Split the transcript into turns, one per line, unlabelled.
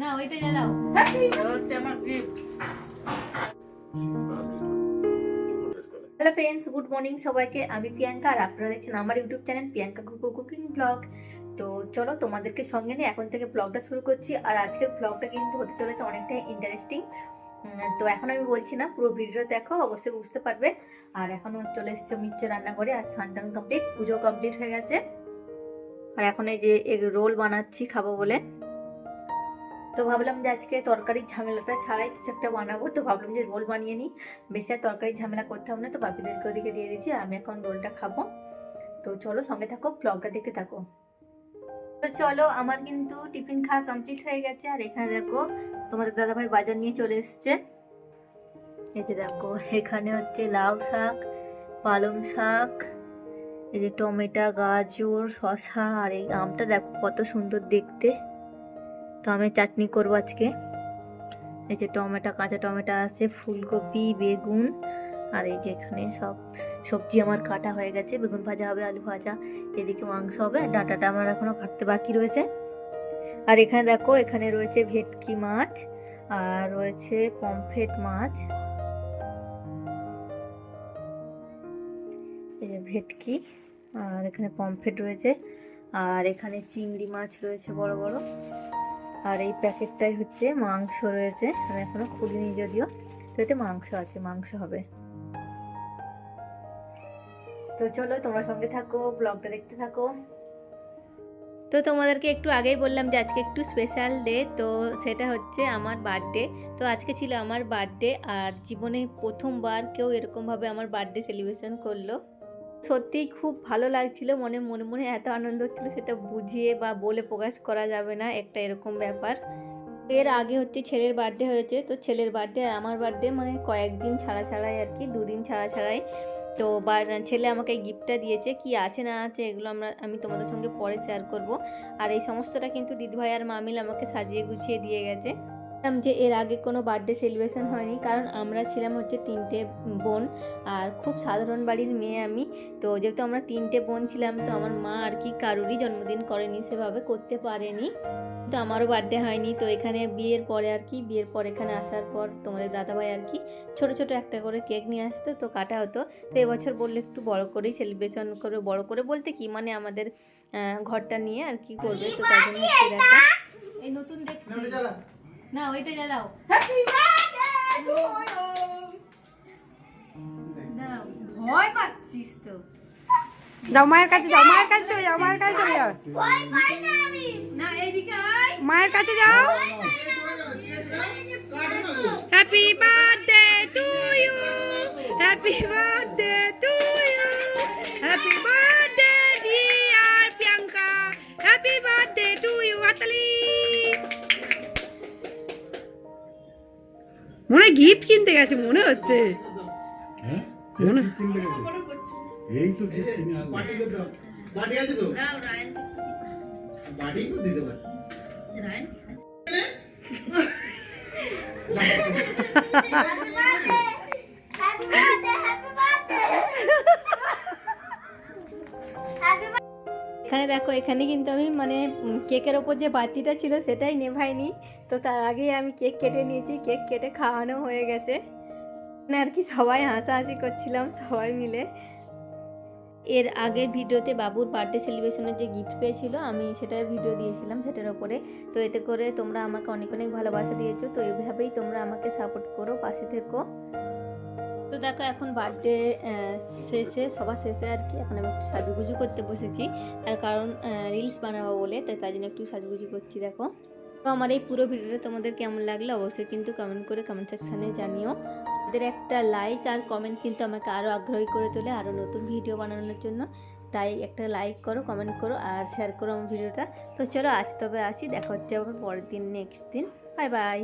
না ওইটা জ্বালাও
আমার gift
hello friends good morning সবাইকে। আমি প্রিয়াঙ্কা আর আপনারা দেখছেন আমার ইউটিউব চ্যানেল প্রিয়াঙ্কা কুকু কুকিং ব্লগ। তো চলো তোমাদেরকে সঙ্গে নিয়ে এখন থেকে ব্লগটা শুরু করছি। আর আজকের ব্লগটা কিন্তু হতে চলেছে অনেকটাই ইন্টারেস্টিং তো এখন আমি বলছি না পুরো ভিডিও দেখো অবশ্যই বুঝতে পারবে। আর এখনও চলে এসছে মিচ্ছ রান্নাঘরে আর সানটান কমপ্লিট পুজো কমপ্লিট হয়ে গেছে। আর এখন এই যে এগ রোল বানাচ্ছি খাব বলে। তো ভাবলাম যে আজকে তরকারির ঝামেলাটা ছাড়াই কিছু একটা বানাবো। তো ভাবলাম যে রোল বানিয়ে নিই। বেশি আর তরকারির ঝামেলা করতে হবে না তো বাপিদেরকে ওদিকে দিয়ে দিয়েছি আমি এখন রোলটা খাব। তো চলো সঙ্গে থাকো ব্লগটা দেখতে থাকো। তো চলো, আমার কিন্তু টিফিন খাওয়া কমপ্লিট হয়ে গেছে। আর এখানে দেখো, তোমাদের দাদাভাই বাজার নিয়ে চলে এসছে। এই যে দেখো, এখানে হচ্ছে লাউ শাক, পালং শাক, এই যে টমেটো, গাজর, শসা আর এই আমটা দেখো কত সুন্দর দেখতে। তো আমি চাটনি করব আজকে। এই যে টমেটো, কাঁচা টমেটো আছে, ফুলকপি, বেগুন, আর এই যে এখানে সব সবজি আমার কাটা হয়ে গেছে। বেগুন ভাজা হবে, আলু ভাজা, এদিকে মাংস হবে ডাঁটাটা আমার এখনও কাটতে বাকি রয়েছে। আর এখানে দেখো, এখানে রয়েছে ভেটকি মাছ, আর রয়েছে পমফ্রেট মাছ। এই যে ভেটকি, আর এখানে পমফ্রেট রয়েছে, আর এখানে চিংড়ি মাছ রয়েছে বড় বড়। আর এই প্যাকেটটাই হচ্ছে মাংস রয়েছে। আমি এখনও খুলিনি যদিও। তো এতে মাংস আছে, মাংস হবে। তো চলো তোমরা সঙ্গে থাকো, ব্লগটা দেখতে থাকো। তো তোমাদেরকে একটু আগেই বললাম যে আজকে একটু স্পেশাল ডে তো সেটা হচ্ছে আমার বার্থডে তো আজকে ছিল আমার বার্থডে আর জীবনে প্রথমবার কেউ এরকমভাবে আমার বার্থডে সেলিব্রেশন করল। সত্যিই খুব ভালো লাগছিল, মনে মনে মনে এত আনন্দ হচ্ছিল, সেটা বুঝিয়ে বা বলে প্রকাশ করা যাবে না, একটা এরকম ব্যাপার। এর আগে হচ্ছে ছেলের বার্থডে হয়েছে, তো ছেলের বার্থডে আর আমার বার্থডে মানে কয়েকদিন ছাড়া ছাড়াই আর কি, দুদিন ছাড়া ছাড়াই। তো ছেলে আমাকে গিফটটা দিয়েছে, কি আছে না আছে এগুলো আমরা, আমি তোমাদের সঙ্গে পরে শেয়ার করব। আর এই সমস্তটা কিন্তু দিদিভাই আর মামিল আমাকে সাজিয়ে গুছিয়ে দিয়ে গেছে। যে এর আগে কোনো বার্থডে সেলিব্রেশন হয়নি। কারণ আমরা ছিলাম হচ্ছে তিনটে বোন আর খুব সাধারণ বাড়ির মেয়ে আমি। তো যেহেতু আমরা তিনটে বোন ছিলাম তো আমার মা আর কি কারুরই জন্মদিন করেনি সেভাবে করতে পারেনি। তো আমারও বার্থডে হয়নি। তো এখানে বিয়ের পরে আর কি বিয়ের পর এখানে আসার পর তোমাদের দাদাভাই আর কি ছোট ছোট একটা করে কেক নিয়ে আসতো তো কাটা হতো। তো এবছর বললে একটু বড় করেই সেলিব্রেশন করে বড় করে বলতে কি? মানে আমাদের ঘরটা নিয়ে আর কি করবে। তো তাই জন্য একটু এই নতুন দেখছি। না ওইটা জ্বালাও ভয় পাচ্ছিস তো।
যাও মায়ের কাছে যাও মায়ের কাছে চলে যাও মায়ের কাছে চলে যাও।
না এইদিকে আয়।
মায়ের কাছে যাও। Happy birthday to you happy birthday মনে গিফট কিনতে গেছে মনে হচ্ছে।
হ্যাঁ?
মনে
এই তো gift কিনে
বাটি আছে তো?
দাও রায়ন।
বাটি তো দিতে পারে।
রায়ন? এখানে দেখো, এখানে কিন্তু আমি মানে কেকের ওপর যে বাতিটা ছিল সেটাই নেভাইনি। তো তার আগেই আমি কেক কেটে নিয়েছি, কেক কেটে খাওয়ানো হয়ে গেছে। মানে আর কি সবাই হাসাহাসি করছিলাম, সবাই মিলে। এর আগের ভিডিওতে বাবুর বার্থডে সেলিব্রেশনের যে গিফট পেয়েছিল, আমি সেটার ভিডিও দিয়েছিলাম সেটার ওপরে। তো এতে করে তোমরা আমাকে অনেক অনেক ভালোবাসা দিয়েছ। তো এইভাবেই তোমরা আমাকে সাপোর্ট করো, পাশে থেকো। তো দেখো এখন বার্থডে শেষে, সবার শেষে আর কি এখন আমি একটু সাজুগুজু করতে বসেছি। তার কারণ রিলস বানাবো বলে, তাই তার জন্য একটু সাজুগুজু করছি, দেখো। তো আমার এই পুরো ভিডিওটা তোমাদের কেমন লাগল অবশ্যই কিন্তু কমেন্ট করে কমেন্ট সেকশানে জানিও। তাদের একটা লাইক আর কমেন্ট কিন্তু আমাকে আরও আগ্রহী করে তোলে আরও নতুন ভিডিও বানানোর জন্য। তাই একটা লাইক করো কমেন্ট করো আর শেয়ার করো আমার ভিডিওটা তো চলো আজ তবে আসি, দেখা হচ্ছে আবার পরের দিন নেক্সট দিন। Bye bye